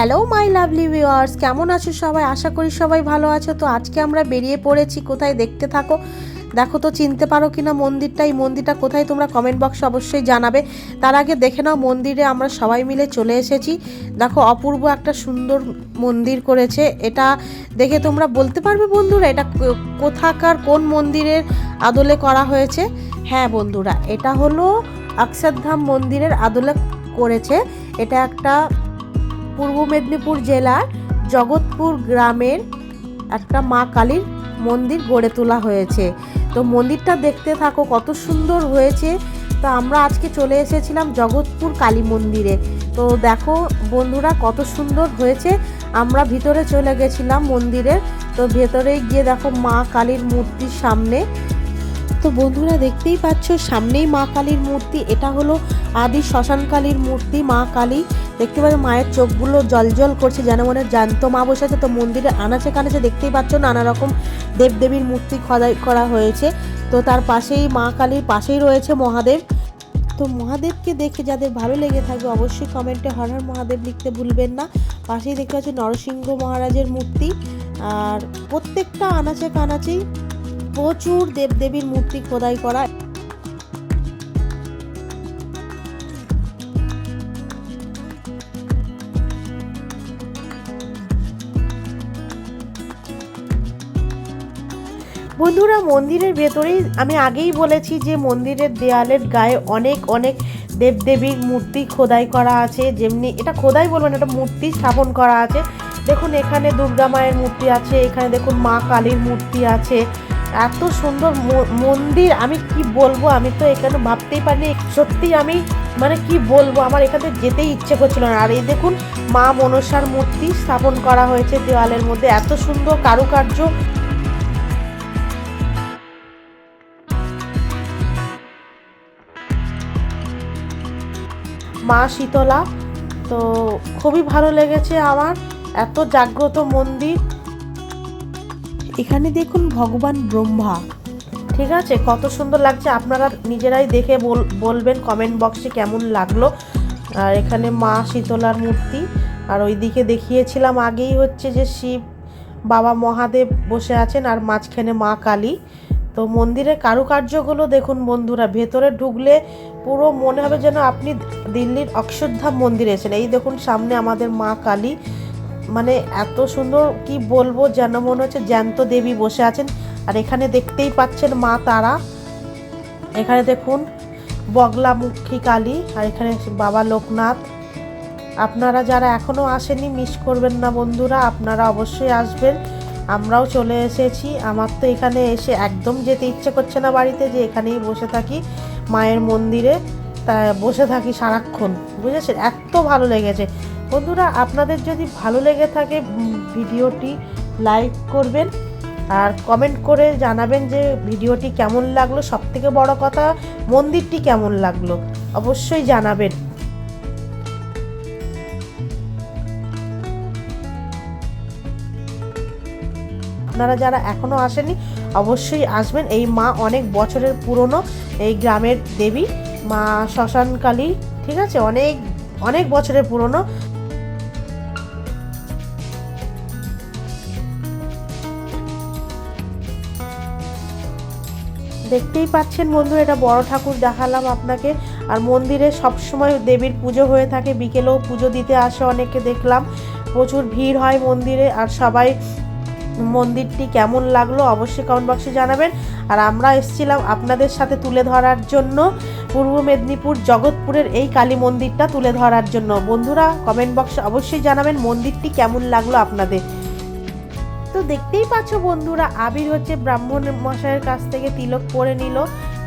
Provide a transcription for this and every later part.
Hello my lovely viewers কেমন আছো সবাই? আশা করি সবাই ভালো আছো। তো আজকে আমরা বেরিয়ে পড়েছি, কোথায় দেখতে থাকো? দেখো তো, চিনতে পারো কিনা মন্দিরটা, এই মন্দিরটা কোথায় তোমরা কমেন্ট বক্সে অবশ্যই জানাবে। তার আগে দেখে নাও, মন্দিরে আমরা সবাই মিলে চলে এসেছি। দেখো, অপূর্ব একটা সুন্দর মন্দির করেছে। এটা দেখে তোমরা বলতে পারবে বন্ধুরা, এটা কোথাকার, কোন মন্দিরের আদলে করা হয়েছে? হ্যাঁ বন্ধুরা, এটা হলো অক্ষরধাম মন্দিরের আদলে করেছে। এটা একটা পূর্ব মেদিনীপুর জেলার জগৎপুর গ্রামের একটা মা কালীর মন্দির গড়ে তোলা হয়েছে। তো মন্দিরটা দেখতে থাকো, কত সুন্দর হয়েছে। তো আমরা আজকে চলে এসেছিলাম জগৎপুর কালী মন্দিরে। তো দেখো বন্ধুরা, কত সুন্দর হয়েছে। আমরা ভিতরে চলে গেছিলাম মন্দিরের। তো ভেতরে গিয়ে দেখো মা কালীর মূর্তির সামনে। তো বন্ধুরা, দেখতেই পাচ্ছ, সামনেই মা কালীর মূর্তি। এটা হলো আদি শ্মশান কালীর মূর্তি, মা কালী। দেখতে পাচ্ছ মায়ের চোখগুলো জলজল করছে, যেন মনে জ্যান্ত মা বসে আছে। তো মন্দিরে আনাচে কানাচে দেখতেই পাচ্ছ নানা রকম দেবদেবীর মূর্তি খোদাই করা হয়েছে। তো তার পাশেই মা কালীর পাশেই রয়েছে মহাদেব। তো মহাদেবকে দেখে যাদের ভালো লেগে থাকবে অবশ্যই কমেন্টে হর হর মহাদেব লিখতে ভুলবেন না। পাশেই দেখতে পাচ্ছি নরসিংহ মহারাজের মূর্তি। আর প্রত্যেকটা আনাচে কানাচেই প্রচুর দেবদেবীর মূর্তি খোদাই করা বন্ধুরা, মন্দিরের ভেতরেই আমি আগেই বলেছি যে মন্দিরের দেয়ালের গায়ে অনেক অনেক দেবদেবীর মূর্তি খোদাই করা আছে। যেমনি এটা খোদাই বলবেন এটা মূর্তি স্থাপন করা আছে। দেখুন, এখানে দুর্গা মায়ের মূর্তি আছে, এখানে দেখুন মা কালীর মূর্তি আছে। এত সুন্দর মন্দির, আমি কি বলব? আমি তো এখানে ভাবতেই পারিনি। সত্যি আমি মানে কি বলব? আমার এখানে যেতেই ইচ্ছে করছিল না। আর এই দেখুন, মা মনসার মূর্তি স্থাপন করা হয়েছে দেওয়ালের মধ্যে। এত সুন্দর কারুকার্য। মা শীতলা। তো খুবই ভালো লেগেছে আমার। এত জাগ্রত মন্দির। এখানে দেখুন ভগবান ব্রহ্মা। ঠিক আছে? কত সুন্দর লাগছে। আপনারা নিজেরাই দেখে বল- বলবেন কমেন্ট বক্সে কেমন লাগল। আর এখানে মা শীতলার মূর্তি। আর ওইদিকে দেখিয়েছিলাম আগেই হচ্ছে যে শিব বাবা মহাদেব বসে আছেন। আর মাঝখানে মা কালী। তো মন্দিরের কারুকার্যগুলো দেখুন বন্ধুরা, ভেতরে ঢুকলে পুরো মনে হবে যেন আপনি দিল্লির অক্ষরধাম মন্দিরে এসেছেন। এই দেখুন সামনে আমাদের মা কালী। মানে এত সুন্দর কি বলব, যেন মনে হচ্ছে জ্যান্ত দেবী বসে আছেন। আর এখানে দেখতেই পাচ্ছেন মা তারা। এখানে দেখুন বগলামুখী কালী আর এখানে বাবা লোকনাথ। আপনারা যারা এখনও আসেনি মিস করবেন না বন্ধুরা, আপনারা অবশ্যই আসবেন। আমরাও চলে এসেছি। আমার তো এখানে এসে একদম যেতে ইচ্ছে করছে না বাড়িতে, যে এখানেই বসে থাকি মায়ের মন্দিরে। তা বসে থাকি সারাক্ষণ, বুঝেছেন? এত ভালো লেগেছে। বন্ধুরা, আপনাদের যদি ভালো লেগে থাকে ভিডিওটি লাইক করবেন আর কমেন্ট করে জানাবেন যে ভিডিওটি কেমন লাগল। সব থেকে বড় কথা, মন্দিরটি কেমন লাগল? অবশ্যই জানাবেন। আপনারা যারা এখনও আসেনি অবশ্যই আসবেন। এই মা অনেক বছরের পুরনো এই গ্রামের দেবী, মা শ্মশানকালী ঠিক আছে? অনেক অনেক বছরের পুরনো। দেখতেই পাচ্ছেন বন্ধু, এটা বড় ঠাকুর দেখালাম আপনাকে। আর মন্দিরে সবসময় দেবীর পুজো হয়ে থাকে। বিকেলেও পুজো দিতে আসে অনেকে দেখলাম। প্রচুর ভিড় হয় মন্দিরে, আর সবাই মন্দিরটি কেমন লাগল অবশ্যই কমেন্ট বক্সে জানাবেন। আর আমরা এসেছিলাম আপনাদের সাথে তুলে ধরার জন্য। পূর্ব মেদিনীপুর জগৎপুরের এই কালী মন্দিরটা তুলে ধরার জন্য। বন্ধুরা কমেন্ট বক্সে অবশ্যই জানাবেন মন্দিরটি কেমন লাগল আপনাদের। তো দেখতেই পাচ্ছ বন্ধুরা, আবির হচ্ছে ব্রাহ্মণ মশাইয়ের কাছ থেকে তিলক পরে নিল।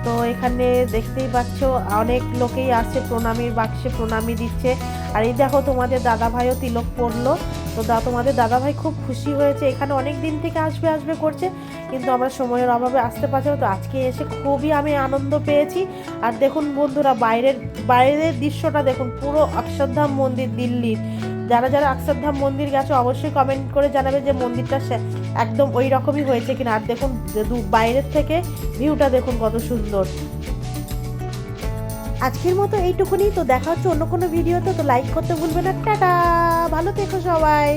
তো এখানে দেখতেই পাচ্ছ অনেক লোকেই আসছে প্রণামীর বাক্সে প্রণামী দিচ্ছে। আর এই দেখো তোমাদের দাদা ভাইও তিলক পরলো। তো দা, তোমাদের দাদা ভাই খুব খুশি হয়েছে। এখানে অনেক দিন থেকে আসবে আসবে করছে, কিন্তু আমরা সময়ের অভাবে আসতে পারছি না। তো আজকে এসে খুবই আমি আনন্দ পেয়েছি। আর দেখুন বন্ধুরা, বাইরের বাইরের দৃশ্যটা দেখুন, পুরো অক্ষরধাম মন্দির, দিল্লির। যারা যারা অক্ষরধাম মন্দির গেছে, অবশ্যই কমেন্ট করে জানাবে যে মন্দিরটা একদম ওই রকমই হয়েছে কিনা। আর দেখুন বাইরের থেকে ভিউটা দেখুন কত সুন্দর। আজকের মতো এইটুকুনি, তো দেখা হচ্ছে অন্য কোনো ভিডিওতে তো লাইক করতে ভুলবে না। টাটা! ভালো থেকো সবাই!